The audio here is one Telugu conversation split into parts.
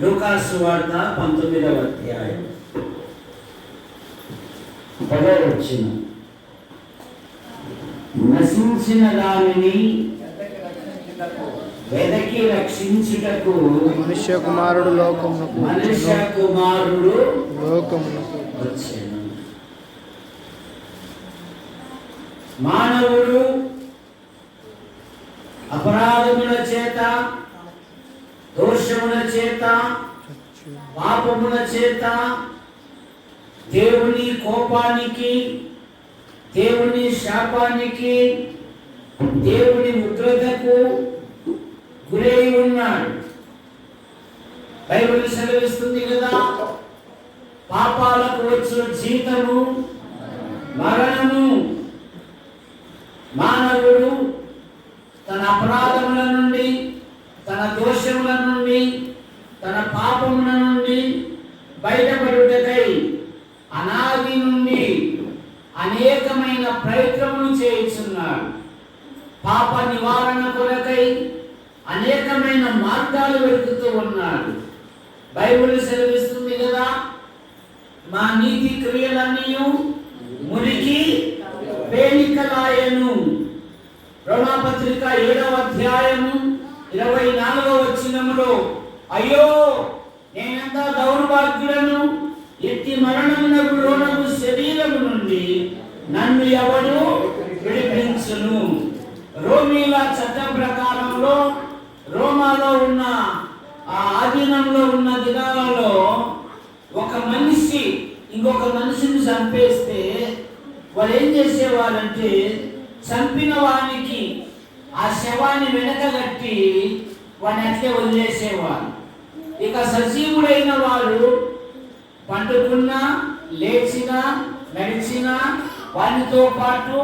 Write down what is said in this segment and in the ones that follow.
లూకాసు వార్త పంతొమ్మిదవ అధ్యాయం పదవ వచ్చిన నశించిన దానిని వెదకి రక్షించుటకు మనుష్య కుమారుడు లోకమునకు మనుష్య. కుమారుడు లోకమునకు వచ్చాను మానవుడు అపరాధముల చేత పాపముల చేత దేవుని కోపానికి దేవుని శాపానికి దేవుని ఉగ్రతకు గురై ఉన్నాడు. బైబిల్ సెలవిస్తుంది కదా పాపాలకు వచ్చిన జీతము మరణము మానవుడు తన అపరాధముల నుండి తన దోషముల నుండి తన పాపముల నుండి బయటపడుటకై అనాది నుండి అనేకమైన ప్రయత్నములు చేయుచున్నాడు పాప నివారణ కొరకై అనేకమైన మార్గాలు వెతుకుతూ ఉన్నాడు బైబిల్ సెలవిస్తుంది కదా? మా నీతి క్రియలన్నీ మురికి పేలికలాయను రోమాపత్రిక ఏడవ అధ్యాయము ఇరవై నాలుగవ వచ్చినములో అయ్యో నేనంతా దౌర్భాగ్యులను ఎత్తి మరణమునకు లోనకు శరీరము నుండి నన్ను ఎవడు విడిపించును? రోమీల చట్టం ప్రకారంలో రోమాలో ఉన్న స్వాధీనంలో ఉన్న దినాలలో ఒక మనిషి ఇంకొక మనిషిని చంపేస్తే వాళ్ళు ఏం చేసేవారంటే చంపిన వానికి ఆ శవాన్ని వెనకగట్టి వాడిని అట్లే వదిలేసేవారు. ఇక సజీవుడైన వారు పండుకున్నా లేచినా నడిచినా వానితో పాటు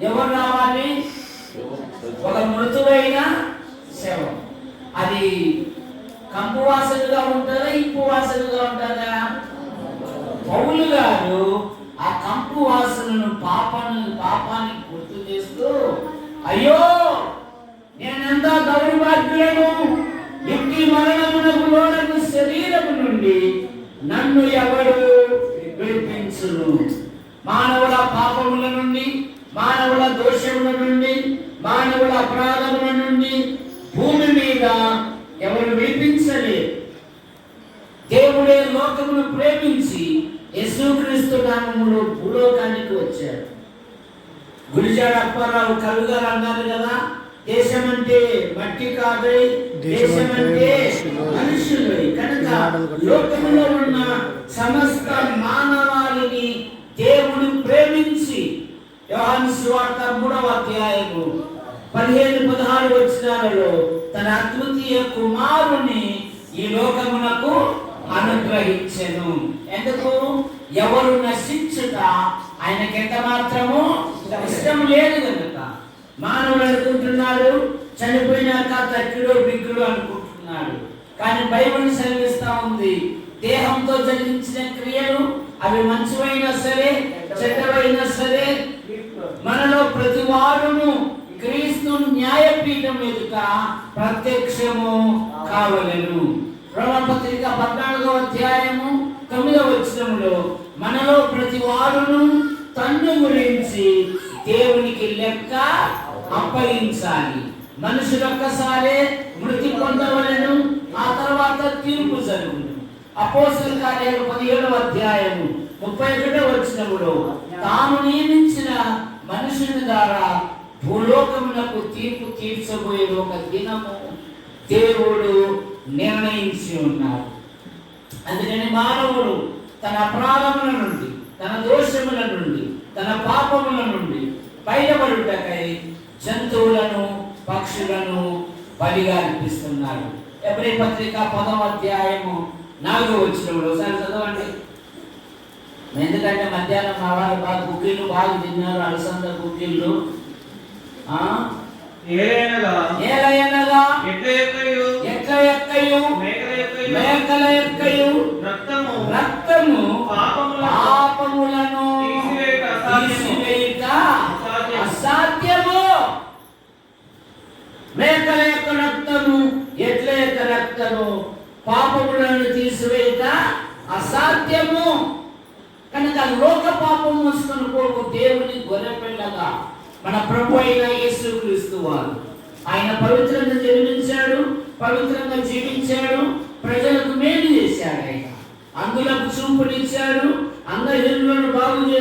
ఎవరు రావాలి? ఒక మృతువైన శవం. అది కంపు వాసనగా ఉంటుందా ఇంపు వాసనగా ఉంటుందా? పౌలు గారు ఆ కంపు వాసనను పాపాన్ని పాపానికి గుర్తు చేస్తూ అయ్యో నేనెంత దౌర్భాగ్యులను ఇంటి మరణమునకు లోనకు శరీరము నుండి నన్ను ఎవడు విడిపించును? మానవుల పాపముల నుండి మానవుల దోషముల నుండి మానవుల అపరాధముల నుండి భూమి మీద ఎవరు విడిపించలేరు దేవుడే లోకమును ప్రేమించి యేసుక్రీస్తు నామములో భూలోకానికి వచ్చాడు గురిజాడ అప్పారావు కవి అన్నారు కదా? దేశం అంటే మట్టి కాదై దేశం అంటే మనుషులు. కనుక లోకంలో ఉన్న సమస్త మానవాళిని దేవుడు ప్రేమించి యోహాను సువార్త మూడవ అధ్యాయము పదిహేను పదహారు వచ్చినాలలో తన అద్వితీయ కుమారుని ఈ లోకమునకు అనుగ్రహించెను. ఎందుకు? ఎవరు నశించుట ఆయనకి ఎంత మాత్రము ఇష్టం లేదు కనుక. మానవుడు అనుకుంటున్నాడు చనిపోయినాక తక్కుడు బిగ్గుడు అనుకుంటున్నాడు కానీ బైబిల్ సెలవిస్తా ఉంది దేహంతో జరిగించిన క్రియలు అవి మంచివైనా సరే చెడ్డవైనా సరే మనలో ప్రతి వారును క్రీస్తు న్యాయపీఠం ఎదుట ప్రత్యక్షము కావలెను. రోమపత్రిక వచనములో మనలో ప్రతి వారును తన్ను గురించి దేవునికి లెక్క అప్పగించాలి. మనుషులు ఒక్కసారే మృతి పొందవలను ఆ తర్వాత తీర్పు జరుగును. అపోసల కార్యాలు పదిహేడవ అధ్యాయము ముప్పై ఒకటో వచ్చినప్పుడు తాను నియమించిన మనుషుని ద్వారా భూలోకమునకు తీర్పు తీర్చబోయే ఒక దినము దేవుడు నిర్ణయించి ఉన్నాడు. అందుకని మానవుడు తన అపరాధముల నుండి తన దోషముల నుండి తన పాపముల నుండి బయటపడుటకై జంతువులను పక్షులను బలిగా అర్పిస్తున్నాడు ఎబ్రి పత్రిక పదవ అధ్యాయము నాలుగో వచ్చినప్పుడు ఒకసారి చదవండి. ఎందుకంటే మధ్యాహ్నం మా వారు బాగా కుక్కీలు బాగా తిన్నారు అలసంద కుక్కీలు. ఆ? ఏలయనగా ఏలయనగా ఎట్ల యొక్కయు ఎక్క ఎక్కయు? మేకల యొక్కయు రక్తము. రక్తము. పాపములను తీసివేయుట అసాధ్యము. మేకల యొక్క రక్తము ఎడ్ల యొక్క రక్తము పాపములను తీసివేయట అసాధ్యము. కనుక లోక పాపం మోసుకొని పోవు దేవుని గొర్రెపిల్లగా. మన ప్రభు అయిన యేసుక్రీస్తు వారు. ఆయన పవిత్రంగా జన్మించాడు పవిత్రంగా జీవించాడు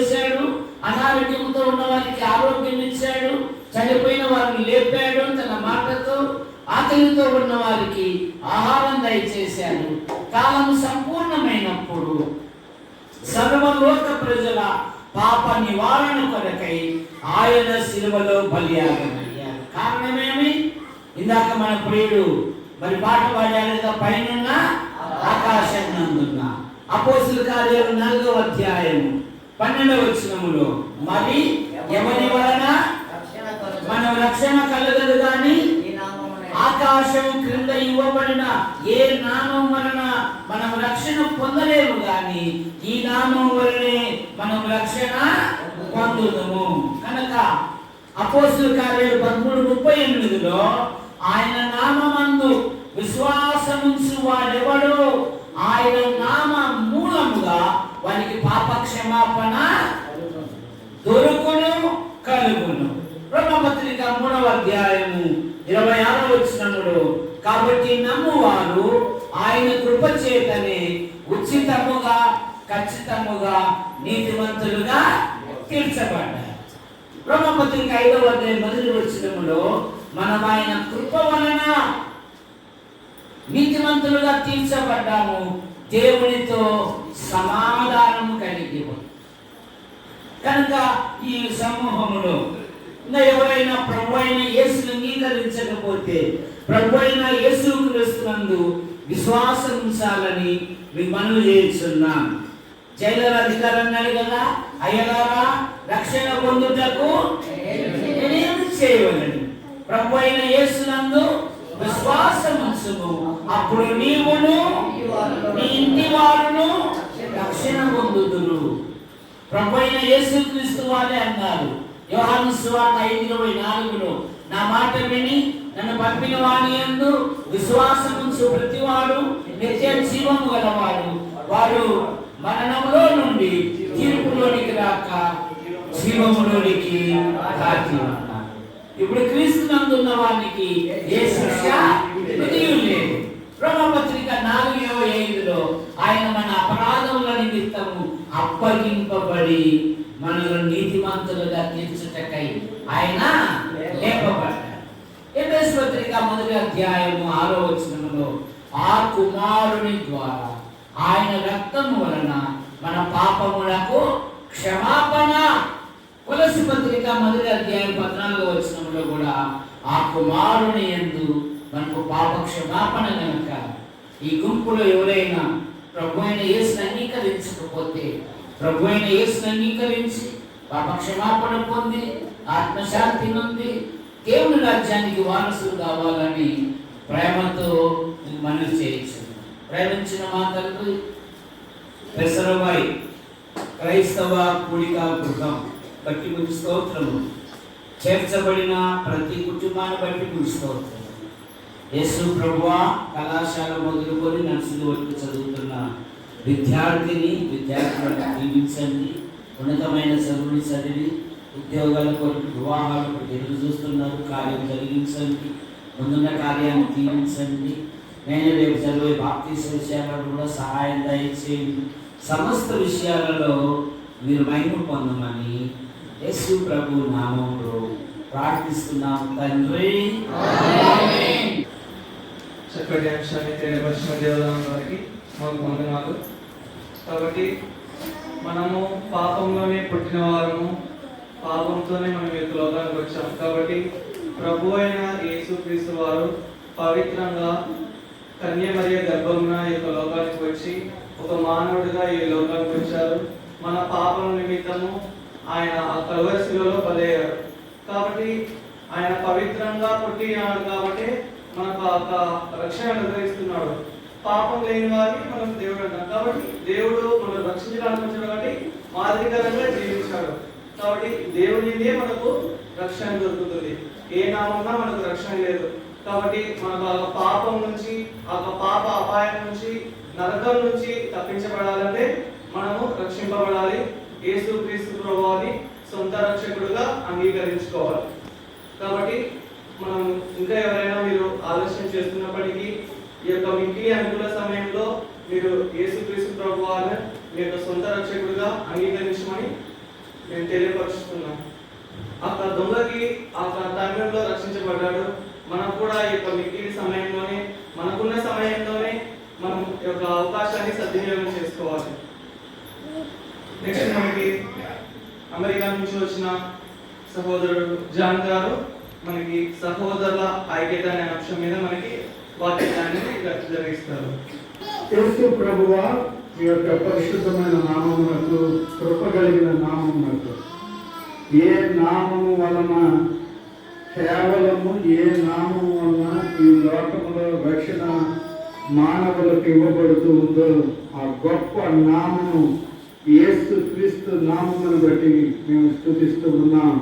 చేశాడు. అనారోగ్యంతో ఉన్న వారికి ఆరోగ్యం ఇచ్చాడు. చనిపోయిన వారిని లేపాడు తన మాటతో ఆకలితో ఉన్న వారికి ఆహారం దయచేశాడు. కాలం సంపూర్ణమైనప్పుడు సర్వలోక ప్రజల పాప నివారణ కొరకై ఆయన శిలువలో బలియాగమయ్యారు. కారణమేమి? ఇందాక మన ప్రియుడు మరి పాట పాడారు పైన ఆకాశం నందున్న. అపోసుల కార్యాలు నాలుగో అధ్యాయము. పన్నెండవ వచనములో మరి ఎవరి వలన? మన రక్షణ కలగదు కానీ ఆకాశం క్రింద ఇవ్వబడిన ఏ నామం వలన మనం రక్షణ పొందలేము గాని ఈ నామం వలనే మనం రక్షణ పొందుదము. కనుక అపోసు కార్యాలు పదమూడు ముప్పై ఎనిమిదిలో ఆయన నామందు విశ్వాసముంచు వారు ఆయన నామ మూలముగా వానికి పాప క్షమాపణ దొరుకును కలుగును బ్రహ్మపత్రిక మూడవ అధ్యాయము ఇరవై ఆరో వచ్చినప్పుడు కాబట్టి నమ్మువారు ఆయన కృప చేతనే ఉచితముగా ఖచ్చితముగా నీతివంతులుగా తీర్చబడ్డారు. బ్రహ్మపత్రిక ఐదవ అధ్యాయం మొదటి వచ్చినప్పుడు మనం ఆయన కృప వలన నీతివంతులుగా తీర్చబడ్డాము దేవునితో సమాధానం కలిగి కనుక ఈ సమూహములో ఇంకా ఎవరైనా ప్రభు అయిన యేసును అంగీకరించకపోతే ప్రభు అయిన యేసు క్రీస్తునందు విశ్వాసం ఉంచాలని మీకు మనవి చేస్తున్నాం జైలర్ అధికారం అన్నాడు కదా అయ్యగారా రక్షణ పొందుటకు చేయవలని. ప్రభు అయిన యేసునందు విశ్వాసం ఉంచుము. అప్పుడు నీవును నీ ఇంటి వారును రక్షణ పొందుతురు ప్రభు అయిన యేసుక్రీస్తు వారే అన్నారు. యోహాను సువార్త ఐదు ఇరవై నాలుగులో నా మాట విని నన్ను పంపిన వాని యందు విశ్వాసం ఉంచు ప్రతివాడు నిత్య జీవము గలవాడు. వాడు మరణంలో నుండి తీర్పులోనికి రాక జీవములోనికి రాకి ఇప్పుడు క్రీస్తు నందున్న వారికి ఏ శిక్ష విధియు లేదు రోమపత్రిక నాలుగు ఇరవై ఐదులో ఆయన మన అపరాధముల నిమిత్తము అప్పగింపబడి మనల్ని నీతిమంతులుగా తీర్చుటకై ఆయన లేపబడ్డాడు ఎఫెస్ పత్రిక మొదటి అధ్యాయము ఆరో ఆ కుమారుని ద్వారా ఆయన రక్తము వలన మన పాపములకు క్షమాపణ. తులసి పత్రిక మొదటి అధ్యాయం పద్నాలుగో వచనంలో కూడా ఆ కుమారుని యందు మనకు పాప క్షమాపణ కనుక ఈ గుంపులో ఎవరైనా ప్రభు అయిన యేసుని అంగీకరించకపోతే ప్రభు అయిన యేసుని అంగీకరించి పాప క్షమాపణ పొంది ఆత్మశాంతి నుండి దేవుని రాజ్యానికి వారసులు కావాలని ప్రేమతో మనవి చేయొచ్చు ప్రేమించిన మా తండ్రి పెసరబాయి క్రైస్తవ కూడిక గృహం బట్టి మీకు స్తోత్రము. చేర్చబడిన ప్రతి కుటుంబాన్ని బట్టి మీకు స్తోత్రము. యేసు ప్రభువ కళాశాల మొదలుకొని నర్సులు వరకు చదువుతున్న విద్యార్థిని విద్యార్థులను జీవించండి ఉన్నతమైన చదువుని చదివి ఉద్యోగాల కొరకు వివాహాలకు ఎదురు చూస్తున్నారు. కార్యం జరిగించండి. ముందున్న కార్యాన్ని జీవించండి నేను రేపు చదివే బాప్తీస విషయాలలో కూడా సహాయం దయచేయండి. సమస్త విషయాలలో మీరు మహిమ పొందమని యేసు ప్రభు నామంలో ప్రార్థిస్తున్నాం తండ్రి. చక్కటి అంశాన్ని తెలియపరిచిన దేవదానం వారికి మాకు వందనాలు. కాబట్టి మనము పాపంలోనే పుట్టిన వారము పాపంతోనే మనం ఈ లోకానికి వచ్చాం. కాబట్టి ప్రభు అయిన యేసుక్రీస్తు వారు పవిత్రంగా కన్య మరియ గర్భమున ఈ యొక్క లోకానికి వచ్చి ఒక మానవుడిగా ఈ లోకానికి వచ్చారు. మన పాపం నిమిత్తము ఆయన ఆ కలవరిశిలలో బలయ్యారు. కాబట్టి ఆయన పవిత్రంగా పుట్టినాడు కాబట్టి మనకు ఒక రక్షణ అనుగ్రహిస్తున్నాడు. పాపం లేని వారిని మనం దేవుడు అంటాం కాబట్టి దేవుడు మనం రక్షించడానికి వచ్చాడు కాబట్టి మాదిరికరంగా జీవించాడు. కాబట్టి దేవుడినే మనకు రక్షణ దొరుకుతుంది. ఏ నామన్నా మనకు రక్షణ లేదు. కాబట్టి మనకు ఆ పాపం నుంచి ఆ పాప అపాయం నుంచి నరకం నుంచి తప్పించబడాలంటే మనము రక్షింపబడాలి. యేసు క్రీస్తు ప్రభువాని సొంత రక్షకుడుగా అంగీకరించుకోవాలి. కాబట్టి మనం ఇంకా ఎవరైనా మీరు ఆలస్యం చేస్తున్నప్పటికీ ఈ యొక్క మిక్కిలి అనుకూల సమయంలో మీరు యేసుక్రీస్తు ప్రభు వారిని మీ యొక్క సొంత రక్షకుడిగా అంగీకరించమని నేను తెలియపరుస్తున్నాం అక్కడ దొంగకి ఆ టైంలో రక్షించబడ్డాడు. మనం కూడా ఈ యొక్క మిక్కిలి సమయంలోనే మనకున్న సమయంలోనే మనం యొక్క అవకాశాన్ని సద్వినియోగం చేసుకోవాలి. నెక్స్ట్ మనకి అమెరికా నుంచి వచ్చిన సహోదరుడు జాన్ గారు మనకి సహోదరుల ఐక్యత అనే అంశం మీద మనకి వాక్యాన్ని జరిగిస్తారు యేసు ప్రభువ మీ యొక్క పరిశుద్ధమైన నామమునకు కృప కలిగిన నామమునకు. ఏ నామము వలన కేవలము ఏ నామము వలన ఈ లోకములో రక్షణ మానవులకు ఇవ్వబడుతూ ఉందో ఆ గొప్ప నామము ఏసు క్రీస్తు నామమును బట్టి మేము స్థుతిస్తూ ఉన్నాం.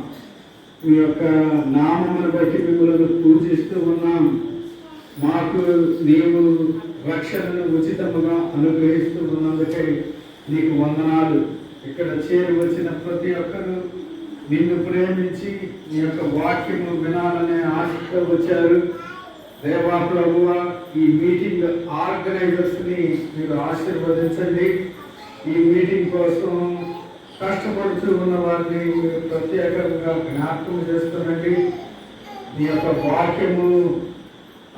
మీ యొక్క నామమును బట్టి మిమ్మల్ని పూజిస్తూ ఉన్నాం. మాకు నీవు రక్షణను ఉచితముగా అనుగ్రహిస్తూ ఉన్నందుకై నీకు వందనాలు. ఇక్కడ చేరి వచ్చిన ప్రతి ఒక్కరు నిన్ను ప్రేమించి నీ యొక్క వాక్యము వినాలనే ఆశతో వచ్చారు. దేవా ప్రభువ ఈ మీటింగ్ ఆర్గనైజర్స్ని మీరు ఆశీర్వదించండి. ఈ మీటింగ్ కోసం కష్టపడుతూ ఉన్న వారిని మీరు ప్రత్యేకంగా జ్ఞాపకం చేస్తున్నండి. నీ యొక్క వాక్యము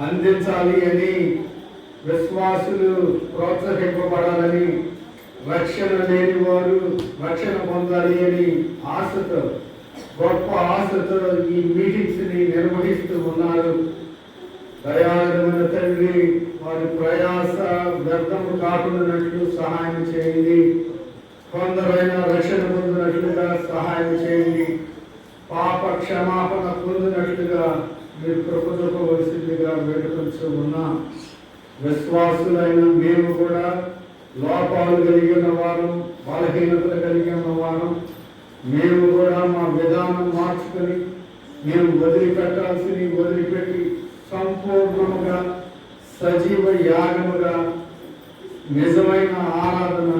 అందించాలి అని విశ్వాసులు ప్రోత్సహింపబడాలని రక్షణ లేని వారు రక్షణ పొందాలి అని ఆశతో గొప్ప ఆశతో ఈ మీటింగ్స్ని నిర్వహిస్తూ ఉన్నారు. దయాళుమైన తండ్రి వారి ప్రయాస వ్యర్థము కాకుండా సహాయం చేయండి. కొందరైనా రక్షణ పొందినట్లుగా సహాయం చేయండి. పాప క్షమాపణ పొందినట్లుగా మీరు కృప వైసీపీగా వేడుకొంచు ఉన్న విశ్వాసులైన మేము కూడా లోపాలు కలిగి ఉన్న వారు బలహీనతలు కలిగి ఉన్న వారు మేము కూడా మా విధానం మార్చుకొని మేము వదిలిపెట్టాల్సినవి వదిలిపెట్టి సంపూర్ణముగా సజీవ యాగముగా నిజమైన ఆరాధన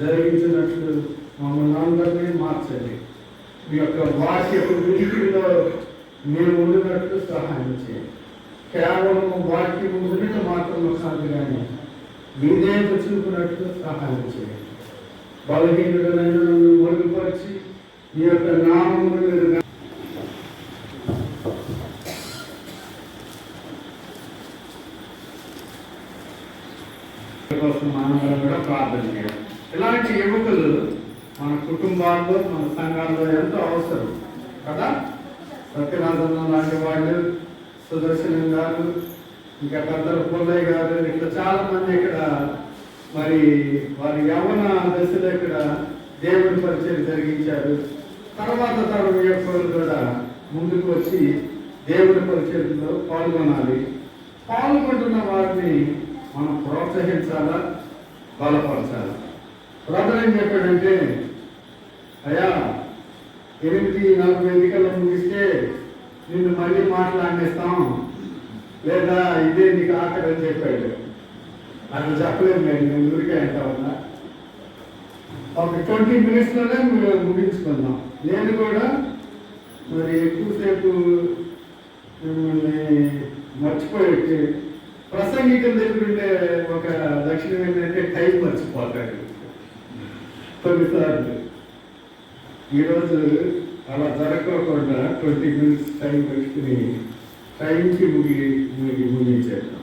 జరిగించినట్లు మమ్మల్ని అందరినీ మార్చండి. మీ యొక్క వాక్యపు వినికిడిలో మేము ఉండినట్లు సహాయం చేయండి కేవలం వాక్యము వినట మాత్రం కాదు కానీ మీదే చూపినట్లు సహాయం చేయండి బలహీనుడైన నన్ను మొరుగుపరిచి మీ యొక్క నామమును మీరు కోసం మనందరం కూడా ప్రార్థన చేయాలి. ఇలాంటి యువకులు మన కుటుంబాల్లో మన సంఘాల్లో ఎంతో అవసరం. కదా? సత్యనాథన్ లాంటి వాళ్ళు సుదర్శనం గారు ఇంకా పెద్దల పుల్లయ్య గారు ఇట్లా చాలా మంది ఇక్కడ మరి వారి యవన దశలో ఇక్కడ దేవుడి పరిచయం జరిగించారు. తర్వాత తరం యొక్క కూడా ముందుకు వచ్చి దేవుడి పరిచయంలో పాల్గొనాలి. పాల్గొంటున్న వారిని మనం ప్రోత్సహించాలా? బలపరచాలా? బ్రదర్ ఏం చెప్పాడంటే అయ్యా ఎనిమిది నలభై ఎన్నికల్లో ముగిస్తే నిన్ను మళ్ళీ మాట్లాడిస్తాం లేదా ఇదే నీకు ఆఖరి అని చెప్పాడు. అట్లా చెప్పలేదు నేను నేను ఊరికే అంటా ఉన్నా. ఒక ట్వంటీ మినిట్స్లోనే ముగించుకుందాం. నేను కూడా మరి ఎక్కువసేపు మిమ్మల్ని మర్చిపోయి ప్రసంగికం దగ్గర ఒక లక్షణం ఏంటంటే టైం మర్చిపోతాడు. కొన్నిసార్లు. ఈరోజు అలా జరగకుండా ట్వంటీ మినిట్స్ టైం పెట్టుకుని టైంకి ముగి ముగి ముగించేద్దాం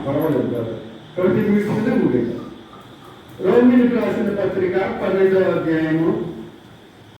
పర్వాలేదు కాదు ట్వంటీ మినిట్స్లోనే ముగిద్దాం రోమిలకు రాసిన పత్రిక పన్నెండవ అధ్యాయము